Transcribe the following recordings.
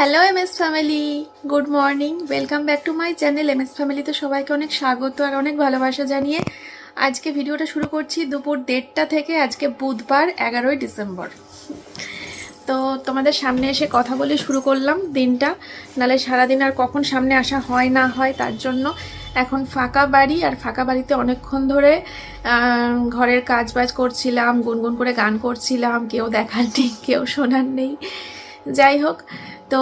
Hello M S family good morning welcome back to my channel M S ফ্যামিলিতে সবাইকে অনেক স্বাগত আর অনেক ভালোবাসা জানিয়ে আজকে ভিডিওটা শুরু করছি দুপুর দেড়টা থেকে আজকে বুধবার, এগারোই ডিসেম্বর। তো তোমাদের সামনে এসে কথা বলে শুরু করলাম দিনটা। নালে সারাদিন আর কখন সামনে আসা হয় না হয় তার জন্য এখন ফাঁকা বাড়ি আর ফাঁকা বাড়িতে অনেকক্ষণ ধরে ঘরের কাজ বাজ করছিলাম, গুনগুন করে গান করছিলাম, কেউ দেখার নেই, কেউ শোনার নেই। যাই হোক তো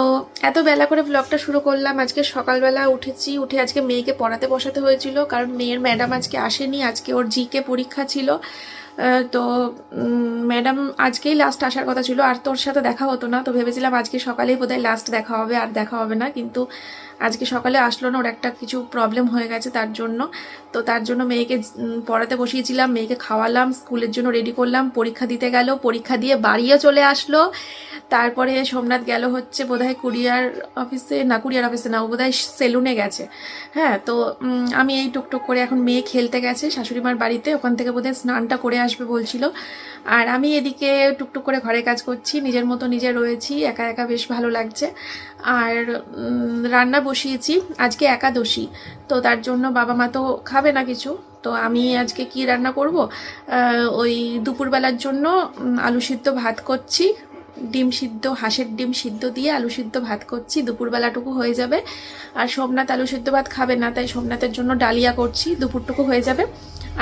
এত বেলা করে ব্লগটা শুরু করলাম। আজকে সকালবেলা উঠেছি, উঠে আজকে মেয়েকে পড়াতে বসাতে হয়েছিল, কারণ মেয়ের ম্যাডাম আজকে আসেনি, আজকে ওর জিকে পরীক্ষা ছিল। তো ম্যাডাম আজকেই লাস্ট আসার কথা ছিল, আর তোর সাথে দেখা হতো না, তো ভেবেছিলাম আজকে সকালেই বোধহয় লাস্ট দেখা হবে, আর দেখা হবে না, কিন্তু আজকে সকালে আসলো না, ওর একটা কিছু প্রবলেম হয়ে গেছে তার জন্য। তো তার জন্য মেয়েকে পড়াতে বসিয়েছিলাম, মেয়েকে খাওয়ালাম, স্কুলের জন্য রেডি করলাম, পরীক্ষা দিতে গেল, পরীক্ষা দিয়ে বাড়িও চলে আসলো। তারপরে সোমনাথ গেল হচ্ছে বোধহয় কুরিয়ার অফিসে, না, কুরিয়ার অফিসে না বোধহয় সেলুনে গেছে। হ্যাঁ তো আমি এই টুকটুক করে এখন মেয়ে খেলতে গেছে শাশুড়িমার বাড়িতে, ওখান থেকে বোধহয় স্নানটা করে আসবে বলছিল। আর আমি এদিকে টুকটুক করে ঘরে কাজ করছি, নিজের মতো নিজে রয়েছি, একা একা বেশ ভালো লাগছে। আর রান্না বসিয়েছি, আজকে একাদশী, তো তার জন্য বাবা মা তো খাবে না কিছু। তো আমি আজকে কি রান্না করব? ওই দুপুরবেলার জন্য আলু সিদ্ধ ভাত করছি ডিম সিদ্ধ, হাঁসের ডিম সিদ্ধ দিয়ে আলু সিদ্ধ ভাত করছি, দুপুরবেলাটুকু হয়ে যাবে। আর সোমনাথ আলু সিদ্ধ ভাত খাবে না, তাই সোমনাথের জন্য ডালিয়া করছি, দুপুরটুকু হয়ে যাবে।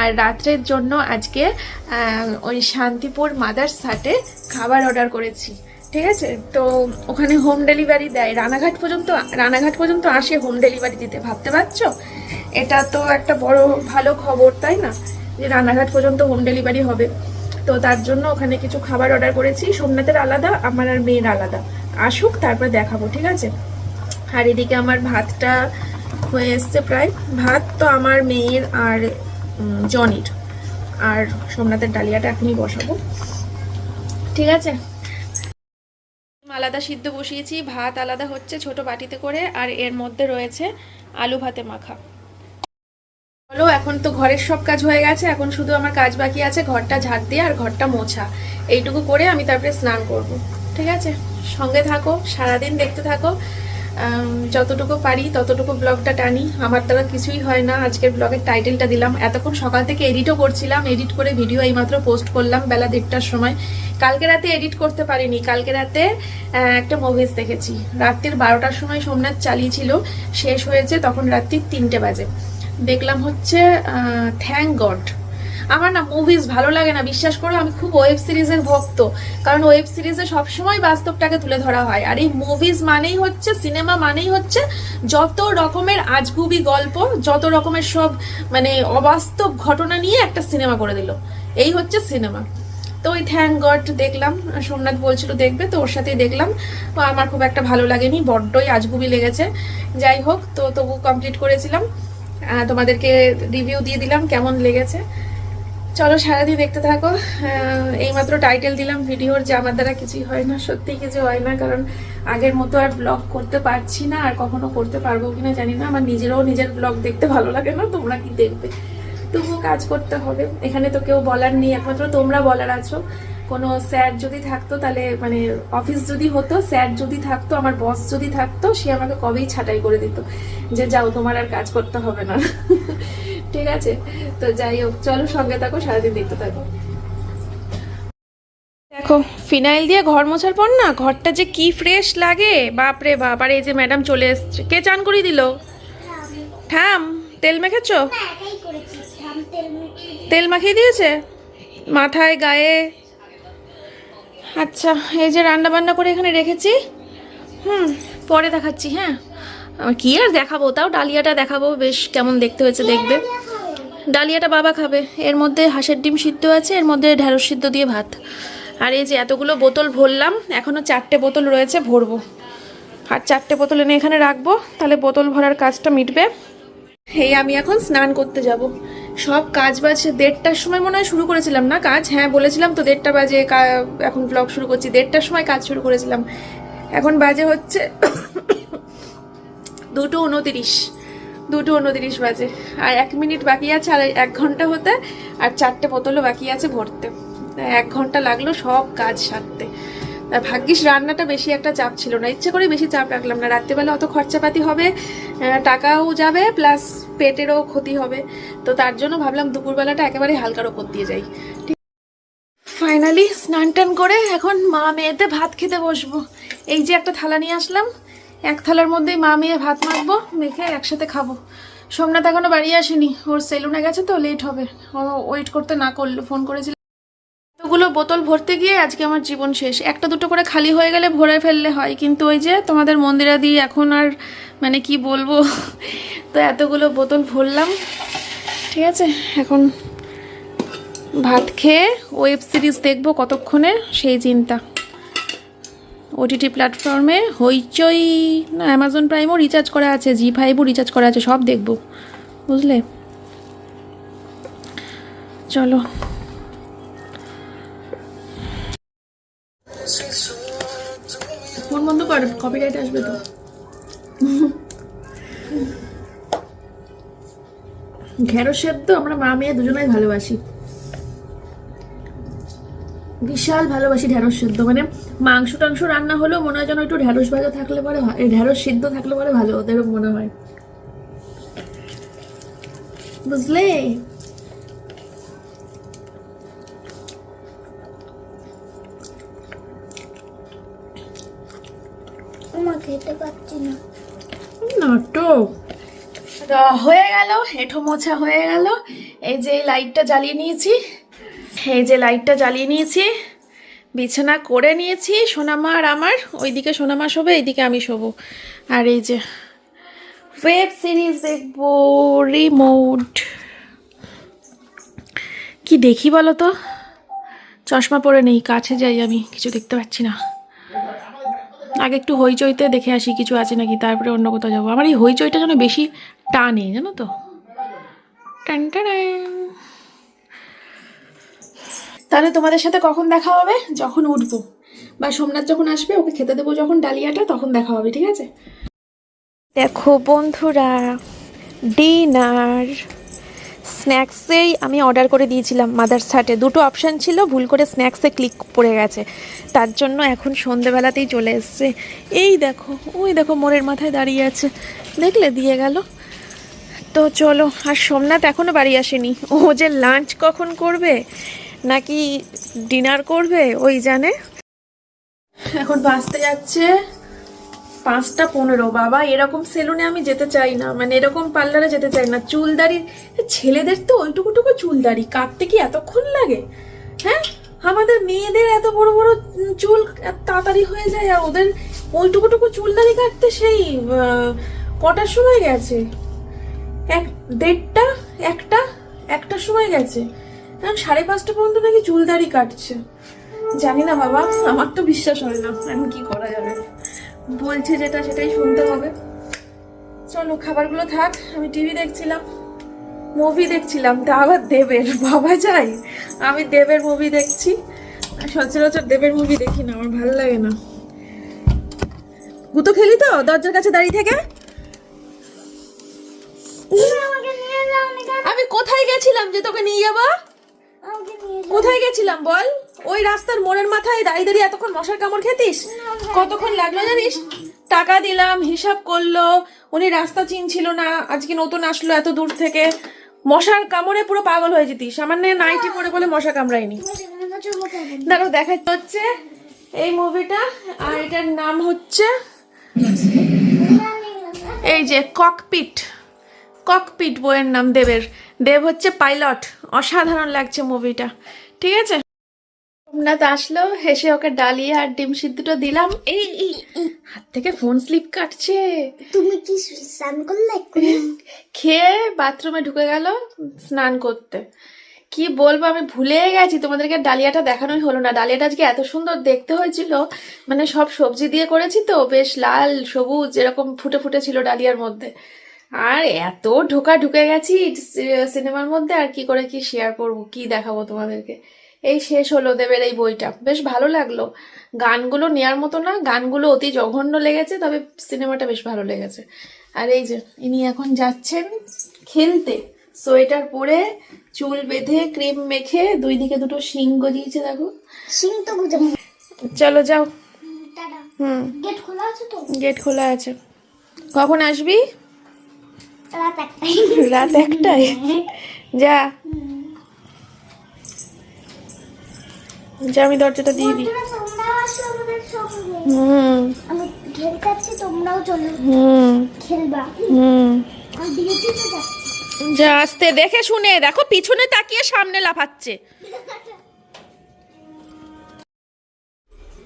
আর রাত্রের জন্য আজকে ওই শান্তিপুর মাদার সাটে খাবার অর্ডার করেছি। ঠিক আছে? তো ওখানে হোম ডেলিভারি দেয়। রানাঘাট পর্যন্ত রানাঘাট পর্যন্ত আসে হোম ডেলিভারি দিতে, ভাবতে পারছ? এটা তো একটা বড় ভালো খবর, তাই না? যে রানাঘাট পর্যন্ত হোম ডেলিভারি হবে। তো তার জন্য ওখানে কিছু খাবার অর্ডার করেছি। সোমনাথের আলাদা, আমার আর মেয়ের আলাদা। আসুক, তারপর দেখাবো, ঠিক আছে? আর এদিকে আমার ভাতটা হয়ে এসছে প্রায়। ভাত তো আমার মেয়ের আর জনির। আর সোমনাথের ডালিয়াটা এখনই বসাবো। ঠিক আছে? আলাদা সিদ্ধ বসিয়েছি, ভাত আলাদা হচ্ছে ছোট বাটিতে করে, আর এর মধ্যে রয়েছে আলু ভাতে মাখা। বলো, এখন তো ঘরের সব কাজ হয়ে গেছে, এখন শুধু আমার কাজ বাকি আছে, ঘরটা ঝাড় দিয়ে আর ঘরটা মোছা। এইটুকু করে আমি তারপরে স্নান করব, ঠিক আছে? সঙ্গে থাকো, সারাদিন দেখতে থাকো। যতটুকু পারি, ততটুকু ব্লগটা টানি। আমার দ্বারা কিছুই হয় না, আজকের ব্লগের টাইটেলটা দিলাম। এতক্ষণ সকাল থেকে এডিটও করছিলাম এডিট করে ভিডিও এইমাত্র পোস্ট করলাম বেলা দেড়টার সময়। কালকে রাতে এডিট করতে পারিনি, কালকে রাতে একটা মুভিজ দেখেছি। রাত্রির বারোটার সময় সোমনাথ চালিয়েছিল, শেষ হয়েছে তখন রাত্রির তিনটে বাজে। দেখলাম হচ্ছে থ্যাংক গড আমার না মুভিজ ভালো লাগে না, বিশ্বাস করো আমি খুব ওয়েব সিরিজের ভক্ত। কারণ ওয়েব সিরিজে সবসময় বাস্তবটাকে তুলে ধরা হয়। আর এই মুভিজ মানেই হচ্ছে সিনেমা মানেই হচ্ছে যত রকমের আজগুবি গল্প, যত রকমের সব মানে অবাস্তব ঘটনা নিয়ে একটা সিনেমা করে দিল। এই হচ্ছে সিনেমা তো ওই থ্যাংক গড দেখলাম, সোমনাথ বলছিল দেখবে, তো ওর সাথেই দেখলাম। আমার খুব একটা ভালো লাগেনি, বড্ডই আজগুবি লেগেছে। যাই হোক, তো তবু কমপ্লিট করেছিলাম। তোমাদেরকে রিভিউ দিয়ে দিলাম, কেমন লেগেছে। চলো সারাদিন দেখতে থাকো। এইমাত্র টাইটেল দিলাম, ভিডিওর যে আমার দ্বারা কিছুই হয় না। সত্যি কিছু হয় না, কারণ আগের মতো আর ব্লগ করতে পারছি না, আর কখনো করতে পারব কিনা জানি না। আমার নিজেরও নিজের ব্লগ দেখতে ভালো লাগে না, তোমরা কি দেখবে? তবুও কাজ করতে হবে। এখানে তো কেউ বলার নেই, একমাত্র তোমরা বলার আছো। কোনো স্যার যদি থাকতো তাহলে মানে অফিস যদি হতো স্যার যদি থাকতো আমার বস যদি থাকতো সে আমাকে কবেই ছাঁটাই করে দিত যে যাও তোমার আর কাজ করতে হবে না। ঠিক আছে? তো যাই হোক চলো সঙ্গে থাকো সারাদিন দেখতে থাকো। দেখো ফিনাইল দিয়ে ঘর মোছার পর না ঘরটা যে কি ফ্রেশ লাগে বাপ রে বাপ আর এই যে ম্যাডাম চলে এসছে। কে চান করিয়ে দিল? ঠাম তেল মেখেছো? মেখে তেল মাখিয়ে দিয়েছে? মাথায় গায়ে? আচ্ছা এই যে রান্না বান্না করে এখানে রেখেছি। হুম, পরে দেখাচ্ছি হ্যাঁ। কি আর দেখাবো? তাও ডালিয়াটা দেখাবো। বেশ কেমন দেখতে হয়েছে দেখবে। ডালিয়াটা বাবা খাবে। এর মধ্যে হাঁসের ডিম সিদ্ধ আছে, এর মধ্যে ঢেঁড়স সিদ্ধ দিয়ে ভাত। আর এই যে এতগুলো বোতল ভরলাম এখনও চারটে বোতল রয়েছে, ভরবো। আর চারটে বোতল এনে এখানে রাখব, তাহলে বোতল ভরার কাজটা মিটবে। এই আমি এখন স্নান করতে যাব। সব কাজ বাজ দেড়টার সময় মনে হয় শুরু করেছিলাম, না কাজ? হ্যাঁ বলেছিলাম তো দেড়টা বাজে এখন ব্লগ শুরু করছি, দেড়টার সময় কাজ শুরু করেছিলাম। এখন বাজে হচ্ছে দুটো উনতিরিশ দুটো উনতিরিশ বাজে। আর এক মিনিট বাকি আছে, আর এক ঘণ্টা হতে, আর চারটে বোতলও বাকি আছে ভরতে। এক ঘণ্টা লাগল সব কাজ সারতে। আর ভাগ্যিস রান্নাটা বেশি একটা চাপ ছিল না, ইচ্ছে করে বেশি চাপ রাখলাম না। রাত্রেবেলা অত খরচাপাতি হবে টাকাও যাবে, প্লাস পেটেরও ক্ষতি হবে। তো তার জন্য ভাবলাম দুপুরবেলাটা একেবারে হালকার ওপর দিয়ে যাই। ফাইনালি স্নান টান করে এখন মা মেয়েতে ভাত খেতে বসবো। এই যে একটা থালা নিয়ে আসলাম, এক থালার মধ্যেই মা মেয়ে ভাত মাখবো, মেখে একসাথে খাব। সোমনাথ এখনও বাড়ি আসেনি, ওর সেলুনে গেছে তো লেট হবে। ও ওয়েট করতে না করল ফোন করেছিল। এতগুলো বোতল ভরতে গিয়ে আজকে আমার জীবন শেষ। একটা দুটো করে খালি হয়ে গেলে ভরে ফেললে হয়, কিন্তু ওই যে তোমাদের মন্দিরা দিয়ে এখন আর মানে কি বলব? তো এতগুলো বোতল ভরলাম। ঠিক আছে, এখন ভাত খেয়ে ওয়েব সিরিজ দেখব কতক্ষণে, সেই চিন্তা। ওটিটি প্ল্যাটফর্মে হইচই, না অ্যামাজন প্রাইমও রিচার্জ করা আছে জি ফাইভও রিচার্জ করা আছে, সব দেখব, বুঝলে? চলো। ফোন বন্ধ কর কপিরাইট আসবে তো। ঢেঁড়স সেদ্ধ, আমরা মা মেয়ে দুজনেই ভালোবাসি। বিশাল ভালোবাসি ঢেঁড়স সিদ্ধ মানে মাংস টাংস রান্না হলেও মনে হয় যেন একটু ঢেঁড়স ভাজা থাকলে পরে ঢেঁড়স সিদ্ধ থাকলে পরে ভালো, ওদের মনে হয়। বুঝলে? আমার খেতে পাচ্ছি না। তা হয়ে গেল এঠো মোছা হয়ে গেল। এই যে লাইটটা জ্বালিয়ে নিয়েছি। এই যে লাইটটা জ্বালিয়ে নিয়েছি। বিছানা করে নিয়েছি, সোনামা আর আমার। ওইদিকে সোনামা শোবে, এইদিকে আমি শোবো। আর এই যে ওয়েব সিরিজ দেখব, রিমোট। কি দেখি বলো তো? চশমা পরে নেই, কাছে যাই আমি, কিছু দেখতে পাচ্ছি না। আগে একটু হইচইতে দেখে আসি, কিছু আছে নাকি, তারপরে অন্য কোথাও যাব। আমার এই হইচইটা যেন বেশি টানে জানো তো? টান। তাহলে তোমাদের সাথে কখন দেখা হবে? যখন উঠবো। বা সোমনাথ যখন আসবে ওকে খেতে দেবো যখন ডালিয়াটা তখন দেখা হবে ঠিক আছে? দেখো বন্ধুরা ডিনার। স্ন্যাক্সেই আমি অর্ডার করে দিয়েছিলাম মাদার্স হাটে। দুটো অপশান ছিল ভুল করে স্ন্যাক্সে ক্লিক পড়ে গেছে। তার জন্য এখন সন্ধেবেলাতেই চলে এসছে। এই দেখো ওই দেখো মোড়ের মাথায় দাঁড়িয়ে আছে। দেখলে দিয়ে গেল। তো চলো, আর সোমনাথ এখনও বাড়ি আসেনি। ও যে লাঞ্চ কখন করবে, নাকি ডিনার করবে, ওই জানে? এখন বাঁচতে যাচ্ছে পাঁচটা পনেরো। বাবা, এরকম সেলুনে আমি যেতে চাই না। মানে এরকম পার্লারে যেতে চাই না। চুলদারি ছেলেদের তো ওইটুকুটুকু চুলদারি। কাটতে কি এতক্ষণ লাগে? হ্যাঁ? আমাদের মেয়েদের এত বড় বড় চুল তাড়াতাড়ি হয়ে যায়, আর ওদের ওইটুকুটুকু চুলদারি কাটতে সেই কটার সময় গেছে? এক দেড়টা, একটা একটার সময় গেছে। এখন সাড়ে পাঁচটা পর্যন্ত নাকি চুলদারি কাটছে। জানি না বাবা, আমার তো বিশ্বাস হয় না, এখন কি করা যাবে। বলছে যেটা সেটাই শুনতে হবে। চলো, খাবারগুলো থাক, আমি টিভি দেখছিলাম মুভি দেখছিলাম, তা আবার দেবের, বাবা যাই। আমি দেবের মুভি দেখছি, সচরাচর দেবের মুভি দেখি না, আমার ভালো লাগে না। গুতো খেলি তো, দরজার কাছে দাঁড়িয়ে থেকে? আমি কোথায় গেছিলাম যে তোকে নিয়ে যাব। কোথায় গেছিলাম বল? ওই রাস্তার মোড়ের মাথায় দাঁড়িয়ে দাঁড়িয়ে এতক্ষণ মশার কামড় খেতিস? কতক্ষণ লাগল জানিস? টাকা দিলাম হিসাব করল উনি রাস্তা চিনছিল না আজকে নতুন আসলো এত দূর থেকে। মশার কামড়ে পুরো পাগল হয়ে যেতিস। সামান্য নাইটি পরে বলে মশা কামড়ায়নি। তুমি দেখা হচ্ছে এই মুভিটা আর এটার নাম হচ্ছে এই যে ককপিট ককপিট বইয়ের নাম দেবের। দেব হচ্ছে পাইলট অসাধারণ লাগছে মুভিটা ঠিক আছে? সোমনাথ আসলো হেসে ওকে ডালিয়ে আর ডিম সিদ্ধটা দিলাম। এই হাত থেকে ফোন স্লিপ কাটছে। তুমি কি স্নান করলে খেয়ে বাথরুমে ঢুকে গেল স্নান করতে। কি বলব আমি ভুলে গেছি। তোমাদেরকে ডালিয়াটা দেখানোই হলো না। ডালিয়াটা আজকে এত সুন্দর দেখতে হয়েছিল। মানে সব সবজি দিয়ে করেছি তো বেশ লাল সবুজ এরকম ফুটে ফুটে ছিল ডালিয়ার মধ্যে। আর এত ঢোকা ঢুকে গেছি সিনেমার মধ্যে আর কি করে কি শেয়ার করব কি দেখাবো তোমাদেরকে? এই শেষ হলো দেবের এই বইটা। বেশ ভালো লাগল। গানগুলো নেয়ার মতো না গানগুলো অতি জঘন্য লেগেছে তবে সিনেমাটা বেশ ভালো লেগেছে। আর এই যে ইনি এখন যাচ্ছেন খেলতে। সোয়েটার পরে চুল বেঁধে ক্রিম মেখে দুই দিকে দুটো শিং গজিয়েছে দেখো। সিং তো চলো যাও। হুম। গেট খোলা আছে তো? গেট খোলা আছে। কখন আসবি? রাত একটাই। রাত যা। যা আমি দরজাটা দিয়ে দিই। হুম। আমি খেলতে যাচ্ছি তোমরাও চলো। হুম। খেলবা। যা আসতে দেখে শুনে দেখো পিছনে তাকিয়ে সামনে লাফাচ্ছে।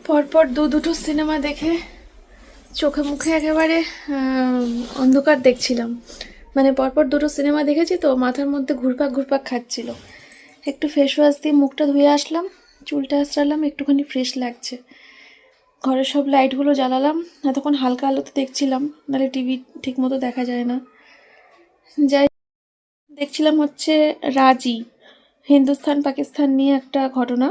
পরপর দু দুটো সিনেমা দেখে চোখে মুখে একেবারে অন্ধকার দেখছিলাম। মানে পরপর দুটো সিনেমা দেখেছি তো মাথার মধ্যে ঘুরপাক ঘুরপাক খাচ্ছিল। একটু ফেস ওয়াশ দিয়ে মুখটা ধুয়ে আসলাম চুলটা আঁচড়ালাম একটুখানি ফ্রেশ লাগছে। ঘরের সব লাইটগুলো জ্বালালাম এতক্ষণ হালকা আলোতে দেখছিলাম নাহলে টিভি ঠিক মতো দেখা যায় না। যাই দেখছিলাম হচ্ছে রাজি হিন্দুস্তান পাকিস্তান নিয়ে একটা ঘটনা।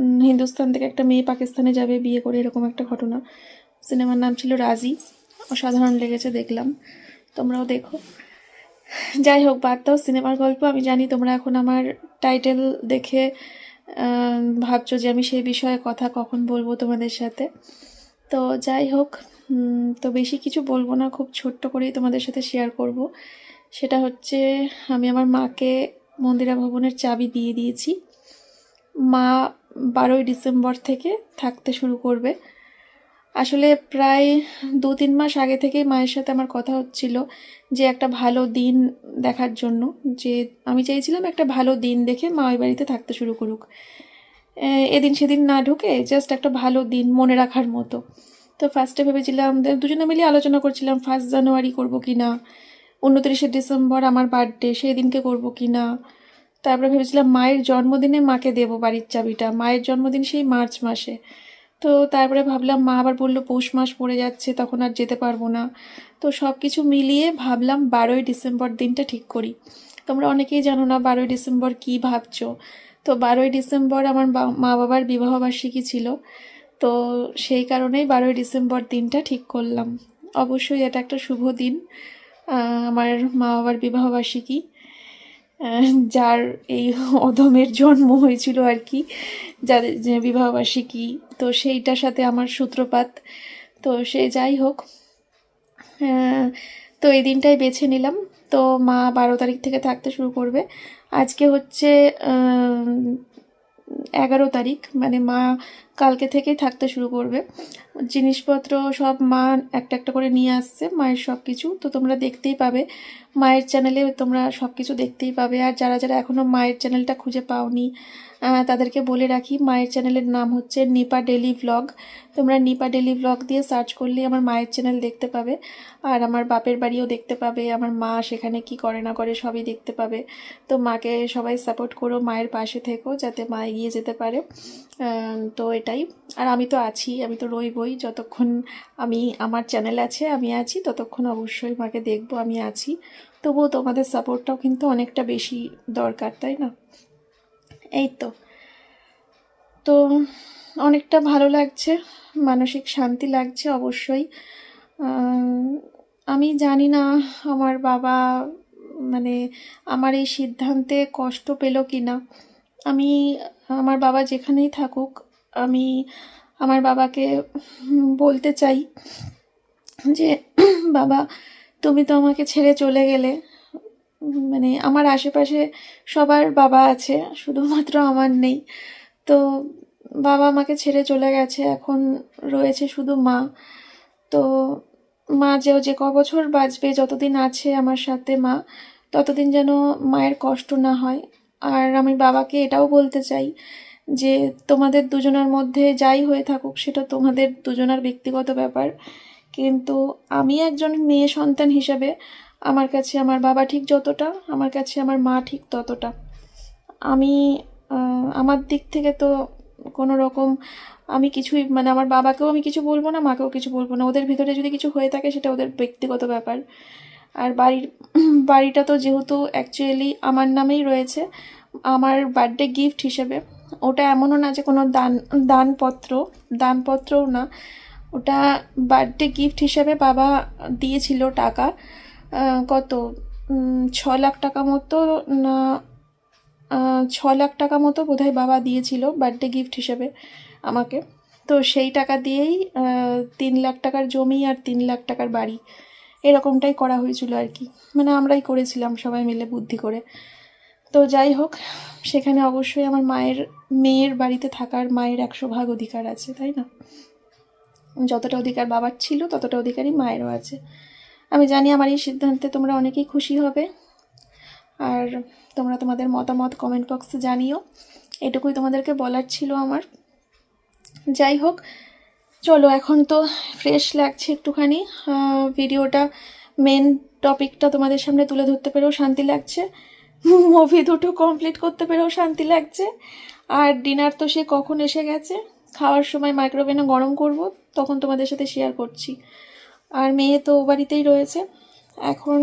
উম, হিন্দুস্তান থেকে একটা মেয়ে পাকিস্তানে যাবে বিয়ে করে এরকম একটা ঘটনা। সিনেমার নাম ছিল রাজি অসাধারণ লেগেছে দেখলাম। তোমরাও দেখো। যাই হোক, বাদ দাও সিনেমার গল্প। আমি জানি তোমরা এখন আমার টাইটেল দেখে ভাবছ যে আমি সেই বিষয়ে কথা কখন বলব তোমাদের সাথে। তো যাই হোক তো বেশি কিছু বলব না, খুব ছোট্ট করেই তোমাদের সাথে শেয়ার করব। সেটা হচ্ছে, আমি আমার মাকে মন্দিরা ভবনের চাবি দিয়ে দিয়েছি। মা বারোই ডিসেম্বর থেকে থাকতে শুরু করবে। আসলে প্রায় দু তিন মাস আগে থেকেই মায়ের সাথে আমার কথা হচ্ছিল যে একটা ভালো দিন দেখার জন্য, যে আমি চাইছিলাম একটা ভালো দিন দেখে মা ওই বাড়িতে থাকতে শুরু করুক। এদিন সেদিন না ঢুকে জাস্ট একটা ভালো দিন মনে রাখার মতো। তো ফার্স্টে ভেবেছিলাম দুজনে মিলে আলোচনা করছিলাম ফার্স্ট জানুয়ারি করব কি না, উনত্রিশে ডিসেম্বর আমার বার্থডে সেই দিনকে করব কি না। তারপরে ভেবেছিলাম মায়ের জন্মদিনে মাকে দেবো বাড়ির চাবিটা, মায়ের জন্মদিন সেই মার্চ মাসে। তো তারপরে ভাবলাম, মা আবার বলল, পৌষ মাস পড়ে যাচ্ছে, তখন আর যেতে পারব না। তো সব কিছু মিলিয়ে ভাবলাম, বারোই ডিসেম্বর দিনটা ঠিক করি। তোমরা অনেকেই জানো না বারোই ডিসেম্বর কী ভাবছ। তো বারোই ডিসেম্বর আমার মা বাবার বিবাহবার্ষিকী ছিল। তো সেই কারণেই বারোই ডিসেম্বর দিনটা ঠিক করলাম। অবশ্যই এটা একটা শুভ দিন আমার মা বাবার বিবাহবার্ষিকী যার এই অধমের জন্ম হয়েছিল আর কি, যাদের যে বিবাহবার্ষিকী, তো সেইটার সাথে আমার সূত্রপাত। তো সে যাই হোক তো এই দিনটাই বেছে নিলাম। তো মা বারো তারিখ থেকে থাকতে শুরু করবে। আজকে হচ্ছে এগারো তারিখ মানে মা কালকে থেকেই থাকতে শুরু করবে। জিনিসপত্র সব মা একটা একটা করে নিয়ে আসছে, মায়ের সব কিছু। তো তোমরা দেখতেই পাবে, মায়ের চ্যানেলে তোমরা সব কিছু দেখতেই পাবে। আর যারা যারা এখনও মায়ের চ্যানেলটা খুঁজে পাওনি তাদেরকে বলে রাখি, মায়ের চ্যানেলের নাম হচ্ছে নিপা ডেলি ব্লগ তোমরা নিপা ডেলি ব্লগ দিয়ে সার্চ করলেই আমার মায়ের চ্যানেল দেখতে পাবে। আর আমার বাপের বাড়িও দেখতে পাবে, আমার মা সেখানে কি করে না করে সবই দেখতে পাবে। তো মাকে সবাই সাপোর্ট করো, মায়ের পাশে থেকো, যাতে মা এগিয়ে যেতে পারে। তো এটাই। আর আমি তো আছি, আমি তো রইবই। যতক্ষণ আমি, আমার চ্যানেল আছে, আমি আছি, ততক্ষণ অবশ্যই মাকে দেখব, আমি আছি। তবুও তোমাদের সাপোর্টটাও কিন্তু অনেকটা বেশি দরকার, তাই না? এই তো। তো অনেকটা ভালো লাগছে, মানসিক শান্তি লাগছে অবশ্যই। আমি জানি না আমার বাবা মানে আমার এই সিদ্ধান্তে কষ্ট পেল কি না আমি আমার বাবা যেখানেই থাকুক, আমি আমার বাবাকে বলতে চাই যে, বাবা, তুমি তো আমাকে ছেড়ে চলে গেলে। মানে আমার আশেপাশে সবার বাবা আছে, শুধুমাত্র আমার নেই। তো বাবা আমাকে ছেড়ে চলে গেছে, এখন রয়েছে শুধু মা। তো মা যে যে ক বছর বাঁচবে, যতদিন আছে আমার সাথে মা, ততদিন যেন মায়ের কষ্ট না হয়। আর আমি বাবাকে এটাও বলতে চাই যে তোমাদের দুজনের মধ্যে যাই হয়ে থাকুক, সেটা তোমাদের দুজনার ব্যক্তিগত ব্যাপার। কিন্তু আমি একজন মেয়ে সন্তান হিসেবে আমার কাছে আমার বাবা ঠিক যতটা, আমার কাছে আমার মা ঠিক ততটা। আমি আমার দিক থেকে তো কোনো রকম আমি কিছুই মানে আমার বাবাকেও আমি কিছু বলব না, মাকেও কিছু বলব না। ওদের ভিতরে যদি কিছু হয়ে থাকে, সেটা ওদের ব্যক্তিগত ব্যাপার। আর বাড়ির, বাড়িটা তো যেহেতু অ্যাকচুয়ালি আমার নামেই রয়েছে, আমার বার্থডে গিফট হিসেবে। ওটা এমনও না যে কোনো দান, দানপত্র, দানপত্রও না। ওটা বার্থডে গিফট হিসেবে বাবা দিয়েছিল টাকা কত? ছ লাখ টাকা মতো না ছ লাখ টাকা মতো বোধহয় বাবা দিয়েছিল বার্থডে গিফট হিসেবে আমাকে। তো সেই টাকা দিয়েই তিন লাখ টাকার জমি আর তিন লাখ টাকার বাড়ি। এরকমটাই করা হয়েছিল আর কি। মানে আমরাই করেছিলাম সবাই মিলে বুদ্ধি করে। তো যাই হোক, সেখানে অবশ্যই আমার মায়ের, মেয়ের বাড়িতে থাকার মায়ের একশো ভাগ অধিকার আছে, তাই না? যতটা অধিকার বাবার ছিল, ততটা অধিকারই মায়েরও আছে। আমি জানি আমার এই সিদ্ধান্তে তোমরা অনেকেই খুশি হবে। আর তোমরা তোমাদের মতামত কমেন্ট বক্সে জানিও। এটুকুই তোমাদেরকে বলার ছিল আমার। যাই হোক চলো, এখন তো ফ্রেশ লাগছে একটুখানি। ভিডিওটা মেন টপিকটা তোমাদের সামনে তুলে ধরতে পেরেও শান্তি লাগছে। মুভি দুটো কমপ্লিট করতে পেরেও শান্তি লাগছে। আর ডিনার তো সে কখন এসে গেছে? খাওয়ার সময় মাইক্রোওভেনে গরম করব, তখন তোমাদের সাথে শেয়ার করছি। আর মেয়ে তো ও বাড়িতেই রয়েছে। এখন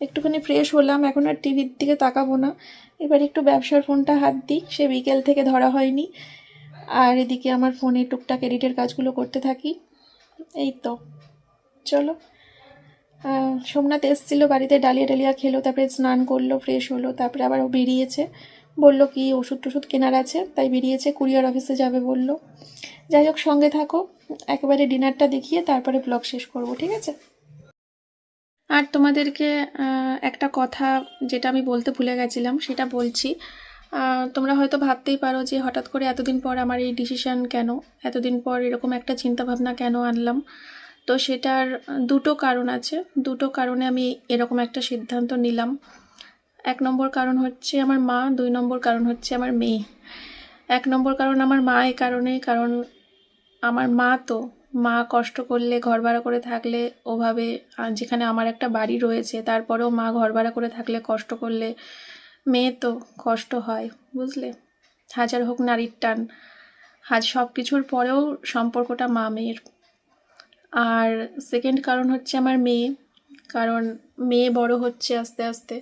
একটুখানি ফ্রেশ হলাম, এখন আর টিভির দিকে তাকাবো না। এবার একটু ব্যবসার ফোনটা হাত দিই, সে বিকেল থেকে ধরা হয়নি। আর এদিকে আমার ফোনে টুকটাক এডিটের কাজগুলো করতে থাকি। এই তো। চলো। সোমনাথ এসেছিল বাড়িতে, ডালিয়া ডালিয়া খেলো, তারপরে স্নান করল ফ্রেশ হলো, তারপরে আবার বেরিয়েছে। বলল কি, ওষুধ টষুধ কেনার আছে, তাই বেরিয়েছে, কুরিয়ার অফিসে যাবে বলল। যাই হোক, সঙ্গে থাকো, একেবারে ডিনারটা দেখিয়ে তারপরে ব্লগ শেষ করব, ঠিক আছে? আর তোমাদেরকে একটা কথা যেটা আমি বলতে ভুলে গেছিলাম, সেটা বলছি। তোমরা হয়তো ভাবতেই পারো যে হঠাৎ করে এতদিন পর আমার এই ডিসিশান কেন? এতদিন পর এরকম একটা চিন্তাভাবনা কেন আনলাম? তো সেটার দুটো কারণ আছে। দুটো কারণে আমি এরকম একটা সিদ্ধান্ত নিলাম। এক নম্বর কারণ হচ্ছে আমার মা, দুই নম্বর কারণ হচ্ছে আমার মেয়ে। এক নম্বর কারণ আমার মা এই কারণে কারণ আমার মা তো, মা কষ্ট করলে ঘর ভাড়া করে থাকলে ওভাবে যেখানে আমার একটা বাড়ি রয়েছে, তারপরেও মা ঘর ভাড়া করে থাকলে, কষ্ট করলে মেয়ে তো কষ্ট হয়, বুঝলে? হাজার হোক নারীর টান, আজ সব কিছুর পরেও সম্পর্কটা মা মেয়ের। আর সেকেন্ড কারণ হচ্ছে আমার মেয়ে, কারণ মেয়ে বড় হচ্ছে আস্তে আস্তে।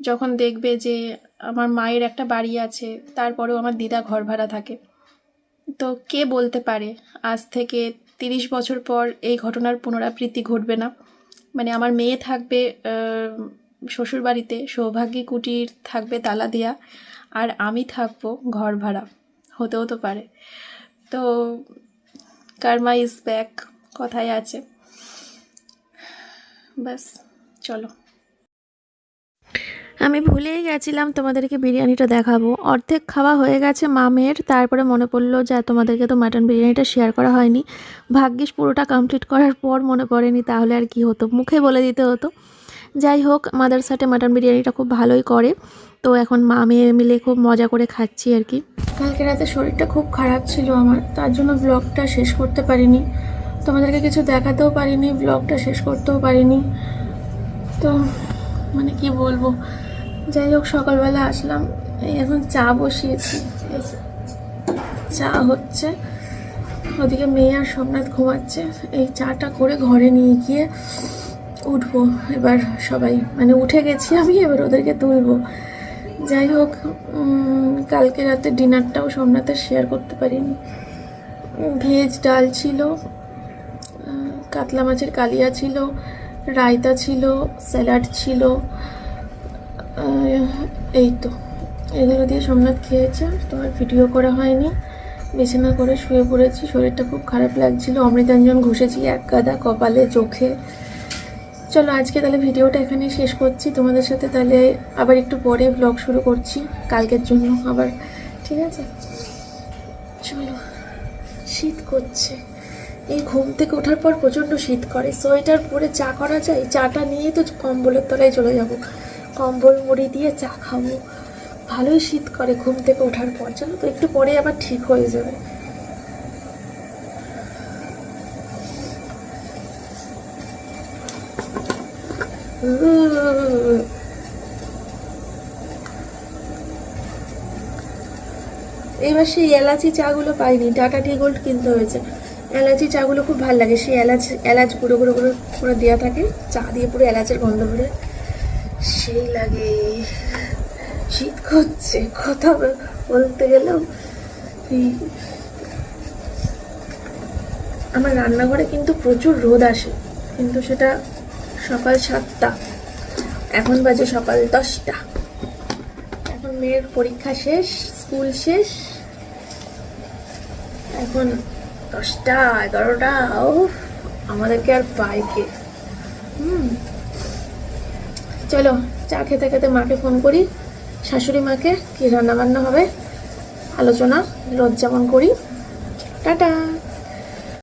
যখন দেখবে যে আমার মায়ের একটা বাড়ি আছে, তারপরেও আমার দিদা ঘর ভাড়া থাকে। তো কে বলতে পারে, আজ থেকে তিরিশ বছর পর এই ঘটনার পুনরাবৃত্তি ঘটবে না? মানে আমার মেয়ে থাকবে শ্বশুর বাড়িতে সৌভাগ্যী কুটির থাকবে তালা দেয়া, আর আমি থাকব ঘর ভাড়া। হতেও তো পারে। তো কারমা ইজ ব্যাক কথায় আছে। ব্যাস, চলো। আমি ভুলেই গেছিলাম তোমাদেরকে বিরিয়ানিটা দেখাবো। অর্ধেক খাওয়া হয়ে গেছে মামের, তারপরে মনে পড়ল যে তোমাদেরকে তো মাটন বিরিয়ানিটা শেয়ার করা হয়নি। ভাগ্যিস পুরোটা কমপ্লিট করার পর মনে পড়েনি, তাহলে আর কি হতো? মুখে বলে দিতে হতো। যাই হোক মাদারসাটে মাটন বিরিয়ানিটা খুব ভালোই করে। তো এখন মা মেয়ে মিলে খুব মজা করে খাচ্ছি আর কি। কালকে রাতে শরীরটা খুব খারাপ ছিল আমার, তার জন্য ব্লগটা শেষ করতে পারিনি। তোমাদেরকে কিছু দেখাতেও পারিনি ব্লগটা শেষ করতেও পারিনি। তো মানে কি বলব? যাই হোক, সকালবেলা আসলাম। এখন চা বসিয়েছি। চা হচ্ছে। ওদিকে মেয়ে আর সোমনাথ ঘুমাচ্ছে। এই চাটা করে ঘরে নিয়ে গিয়ে উঠবো। এবার সবাই মানে উঠে গেছি আমি, এবার ওদেরকে তুলবো। যাই হোক কালকে রাতে ডিনারটাও সোমনাথের শেয়ার করতে পারিনি। ভেজ ডাল ছিল কাতলা মাছের কালিয়া ছিল, রায়তা ছিল, স্যালাড ছিল এই তো। এগুলো দিয়ে সোমনাথ খেয়েছে, তোমার ভিডিও করা হয়নি। বিছানা করে শুয়ে পড়েছি, শরীরটা খুব খারাপ লাগছিল। অমৃতাঞ্জন ঘুষেছি এক গাদা, কপালে, চোখে। চলো, আজকে তাহলে ভিডিওটা এখানে শেষ করছি। তোমাদের সাথে তাহলে আবার একটু পরে ব্লগ শুরু করছি, কালকের জন্য আবার, ঠিক আছে? চলো, শীত করছে। এই ঘুম থেকে ওঠার পর প্রচণ্ড শীত করে। সোয়েটার পরে চা করা যায়? চাটা নিয়ে তো কম্বলের তলায় চলে যাব। কম্বল, মুড়ি দিয়ে চা খাব। ভালোই শীত করে ঘুম থেকে ওঠার পর। জানো তো, একটু পরে আবার ঠিক হয়ে যাবে। এইবার সেই এলাচি চাগুলো পাইনি। টাটা টি গোল্ড কিনতে হয়েছে। এলাচি চাগুলো খুব ভালো লাগে। সেই এলাচ এলাচ গুঁড়ো গুঁড়ো গুঁড়ো করে দেওয়া থাকে। চা দিয়ে পুরো এলাচের গন্ধ করে সেই লাগে। শীত করছে। কথা বলতে গেলেও আমার রান্নাঘরে কিন্তু প্রচুর রোদ আসে। কিন্তু সেটা সকাল সাতটা। এখন বাজে সকাল দশটা। এখন মেয়ের পরীক্ষা শেষ, স্কুল শেষ। এখন দশটা, এগারোটা ও আমাদেরকে আর বাইকে। হুম। চলো, চা খেতে খেতে মাকে ফোন করি। শাশুড়ি মাকে, কি রান্না বান্না হবে? আলোচনা রোজ যেমন করি। টাটা।